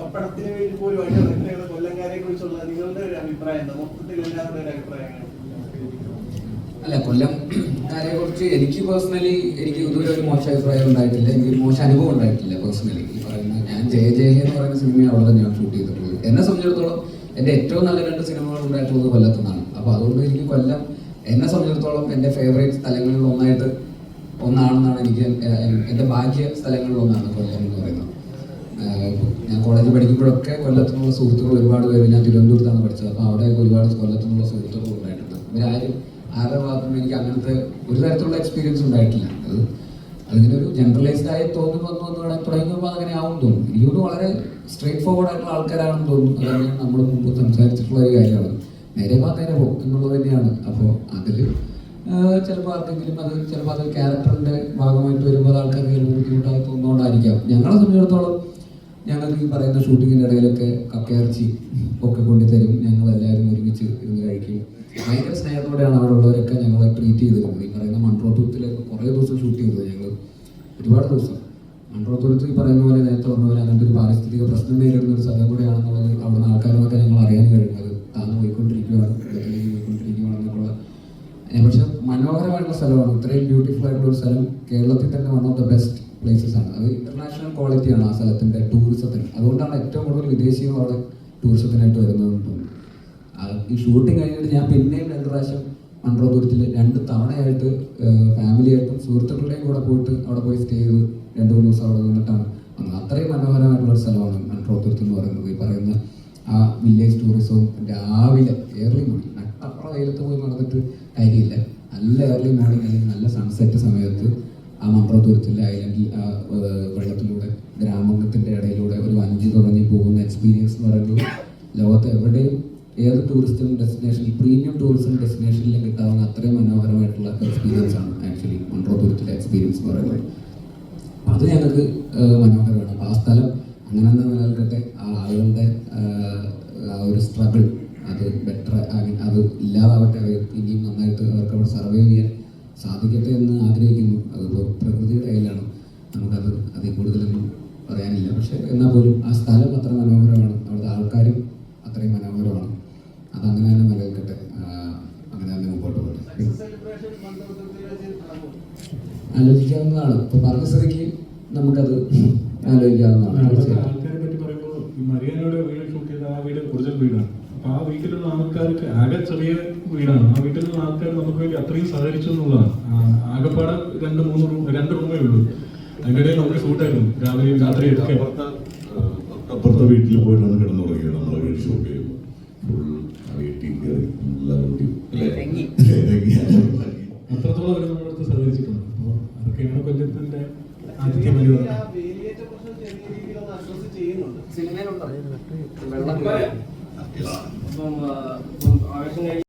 പപ്പടത്തിന് വേണ്ടി പോലും ഇറങ്ങുന്ന കൊല്ലങ്കാരെ കുറിച്ചുള്ള നിങ്ങളുടെ ഒരു അഭിപ്രായം എന്താ? മൊത്തത്തിൽ എല്ലാവരുടെ ഒരു അല്ല കൊല്ലംകാരെ കുറിച്ച് എനിക്ക് പേഴ്സണലി എനിക്ക് ഇതുവരെ ഒരു മോശം അഭിപ്രായം ഉണ്ടായിട്ടില്ല. എനിക്ക് മോശം അനുഭവം ഉണ്ടായിട്ടില്ല പേഴ്സണലി ഈ പറയുന്ന ഞാൻ ജയ ജയ എന്ന് പറയുന്ന സിനിമ അവിടെ ഞാൻ ഷൂട്ട് ചെയ്തിട്ടുള്ളത്. എന്നെ സംബന്ധിച്ചിടത്തോളം എന്റെ ഏറ്റവും നല്ല രണ്ട് സിനിമകൾ ഉണ്ടായിട്ടുള്ളത് കൊല്ലത്തുനിന്നാണ്. അപ്പോൾ അതുകൊണ്ട് എനിക്ക് കൊല്ലം എന്നെ സംബന്ധിച്ചിടത്തോളം എന്റെ ഫേവറേറ്റ് സ്ഥലങ്ങളിൽ ഒന്നായിട്ട് ഒന്നാണെന്നാണ് എനിക്ക് എന്റെ ഭാഗ്യ സ്ഥലങ്ങളിൽ ഒന്നാണ് കൊല്ലം എന്ന് പറയുന്നത്. ഞാൻ കോളേജിൽ പഠിക്കുമ്പോഴൊക്കെ കൊല്ലത്തുനിന്നുള്ള സുഹൃത്തുക്കൾ ഒരുപാട് പേര് ഞാൻ തിരുവനന്തപുരത്താണ് പഠിച്ചത്. അപ്പോൾ അവിടെ ഒരുപാട് കൊല്ലത്തുനിന്നുള്ള സുഹൃത്തുക്കൾ ഉണ്ടായിട്ടുണ്ട്. ഇവരാരും ആരുടെ ഭാഗത്തുനിന്ന് എനിക്ക് അങ്ങനത്തെ ഒരു തരത്തിലുള്ള എക്സ്പീരിയൻസ് ഉണ്ടായിട്ടില്ല. അത് അതിങ്ങനെ ഒരു ജനറലൈസ്ഡ് ആയി തോന്നുന്നു വന്നു വന്നു തുടങ്ങി തുടങ്ങിയപ്പോൾ അങ്ങനെ ആവും തോന്നുന്നു. എനിക്കൊന്ന് വളരെ സ്ട്രേറ്റ് ഫോർവേഡ് ആയിട്ടുള്ള ആൾക്കാരാണെന്ന് തോന്നുന്നു. അതാണ് നമ്മൾ മുമ്പ് സംസാരിച്ചിട്ടുള്ള ഒരു കാര്യമാണ്. നേരെ നേരെ പോകും എന്നുള്ളത് തന്നെയാണ്. അപ്പോൾ അതിൽ ചിലപ്പോൾ ആർക്കെങ്കിലും അത് ചിലപ്പോൾ അത് ക്യാരക്ടറിന്റെ ഭാഗമായിട്ട് വരുമ്പോൾ ആൾക്കാർക്ക് ബുദ്ധിമുട്ടായി തോന്നുന്നുകൊണ്ടായിരിക്കാം ഞങ്ങളെ സംബന്ധിച്ചിടത്തോളം ഞങ്ങൾക്ക് ഈ പറയുന്ന ഷൂട്ടിങ്ങിന്റെ ഇടയിലൊക്കെ കക്കയിറച്ചി ഒക്കെ കൊണ്ടുതരും. ഞങ്ങൾ എല്ലാവരും ഒരുമിച്ച് ഇരുന്ന് കഴിക്കും. ഭയങ്കര സ്നേഹത്തോടെയാണ് അവിടെ ഉള്ളവരൊക്കെ ഞങ്ങളെ ട്രീറ്റ് ചെയ്തിരുന്നത്. ഈ പറയുന്ന മൺട്രോത്തുരത്തിലൊക്കെ കുറേ ദിവസം ഷൂട്ട് ചെയ്തത് ഞങ്ങൾ ഒരുപാട് ദിവസം. മൺട്രോത്തുരത്ത് ഈ പറയുന്ന പോലെ നേരത്തെ പറഞ്ഞ പോലെ അങ്ങനത്തെ ഒരു പാരിസ്ഥിതിക പ്രശ്നം നേരിടുന്ന ഒരു സ്ഥലം കൂടെയാണെന്നുള്ളത് അവിടുന്ന് ആൾക്കാരൊക്കെ ഞങ്ങൾ അറിയാൻ കഴിയുന്നത് താന്ന് പോയിക്കൊണ്ടിരിക്കുകയാണ് പോയിക്കൊണ്ടിരിക്കുകയാണെന്നൊക്കെയുള്ള പക്ഷെ മനോഹരമായിട്ടുള്ള സ്ഥലമാണ്. ഇത്രയും ബ്യൂട്ടിഫുൾ ആയിട്ടുള്ള ഒരു സ്ഥലം കേരളത്തിൽ തന്നെ one of the best places ആണ്. അത് ഇന്റർനാഷണൽ ക്വാളിറ്റിയാണ് ആ സ്ഥലത്തിന്റെ ടൂറിസത്തിന് അതുകൊണ്ടാണ് ഏറ്റവും കൂടുതൽ വിദേശികൾ അവിടെ ടൂറിസത്തിനായിട്ട് വരുന്നതെന്ന് തോന്നുന്നു ഈ ഷൂട്ടിംഗ് കഴിഞ്ഞിട്ട് ഞാൻ പിന്നെയും രണ്ട് പ്രാവശ്യം മൺട്രോപുരത്തിൽ രണ്ട് തവണയായിട്ട് ഫാമിലിയായിട്ടും സുഹൃത്തുക്കളുടെയും കൂടെ പോയിട്ട് അവിടെ പോയി സ്റ്റേ ചെയ്ത് രണ്ട് മൂന്ന് ദിവസം അവിടെ നിന്നിട്ടാണ്. വന്നത് അത്രയും മനോഹരമായിട്ടുള്ള ഒരു സ്ഥലമാണ് മൺട്രോപുരത്ത് എന്ന് പറയുന്നത്. ഈ പറയുന്ന ആ വില്ലേജ് ടൂറിസവും രാവിലെ ഏർലി മോർണിംഗ് നട്ടപ്പുറ വെയിലത്ത് പോയി നടന്നിട്ട് കാര്യമില്ല. നല്ല ഏർലി മോർണിംഗ് അല്ലെങ്കിൽ നല്ല സൺസെറ്റ് സമയത്ത് ആ മൺട്രോതുരത്തിന്റെ അല്ലെങ്കിൽ ആ വെള്ളത്തിലൂടെ ഗ്രാമത്തിന്റെ ഇടയിലൂടെ ഒരു വഞ്ചി തുടങ്ങി പോകുന്ന എക്സ്പീരിയൻസ് എന്ന് പറയുന്നത് ലോകത്ത് എവിടെയും ഏത് ടൂറിസ്റ്റ് ഡെസ്റ്റിനേഷൻ പ്രീമിയം ടൂറിസം ഡെസ്റ്റിനേഷനിലും കിട്ടാവുന്ന അത്രയും മനോഹരമായിട്ടുള്ള എക്സ്പീരിയൻസ് ആണ് ആക്ച്വലി മൺട്രോതുരത്തിലെ എക്സ്പീരിയൻസ് എന്ന് പറയുന്നത്. അത് ഞങ്ങൾക്ക് മനോഹരമാണ്. അപ്പോൾ ആ സ്ഥലം അങ്ങനെ തന്നെ നിലനിൽക്കട്ടെ. ആ ആളുകളുടെ ആ ഒരു സ്ട്രഗിൾ അത് ബെറ്റർ അത് ഇല്ലാതാവട്ടെ. ഇനിയും നന്നായിട്ട് അവർക്ക് അവിടെ സർവൈവ് ചെയ്യാൻ സാധിക്കട്ടെ എന്ന് എന്നാൽ പോലും ആ സ്ഥലം അത്ര മനോഹരമാണ്. അവിടുത്തെ ആൾക്കാരും അത്രയും മനോഹരമാണ്. അതങ്ങനെ തന്നെ നിലനിൽക്കട്ടെ. അങ്ങനെ തന്നെ മുമ്പോട്ട് പോകട്ടെ ആലോചിക്കാവുന്നതാണ്. ഇപ്പൊ പറഞ്ഞ സ്ഥിതിക്ക് നമുക്കത് ആലോചിക്കാവുന്നതാണ്. ആൾക്കാരെ പറ്റി പറയുമ്പോൾ വീട് ഷൂട്ട് ചെയ്ത ആ വീട് ഒറിജിനൽ വീടാണ്. അപ്പൊ ആ വീട്ടിലുള്ള ആൾക്കാർക്ക് ആകെ ചെറിയ വീടാണ്. ആ വീട്ടിലുള്ള ആൾക്കാർ നമുക്ക് വേണ്ടി അത്രയും സഹകരിച്ചു എന്നുള്ളതാണ്. ആകെപ്പാടെ രണ്ട് മൂന്ന് റൂം രണ്ട് റൂമേ ഉള്ളൂ. അതിനിടയിൽ ഇടയിൽ നമുക്ക് ഷൂട്ടായിരുന്നു രാവിലെയും രാത്രിയും ഒക്കെ. അപ്പുറത്തെ വീട്ടിൽ പോയിട്ടാണ് കിടന്നു തുടങ്ങിയത് നമ്മളെ വീട് ഷൂട്ട് ചെയ്യുമ്പോൾ ഫുൾ വീട്ടിൽ കയറി എല്ലാവരും തെങ്ങി. അത്രത്തോളം അവർ നമ്മുടെ അടുത്ത് സഹകരിച്ചിട്ടുണ്ട്. അപ്പോൾ അതൊക്കെയാണ് കൊല്ലത്തിന്റെ ആദ്യത്തെ വലിയ ആ വേലിയേറ്റ പ്രശ്നം ചെറിയ ഒന്ന് അഡ്രസ് ചെയ്യുന്നുണ്ട്. സിനിമയിലുണ്ടോ. വെള്ളം ആവേശം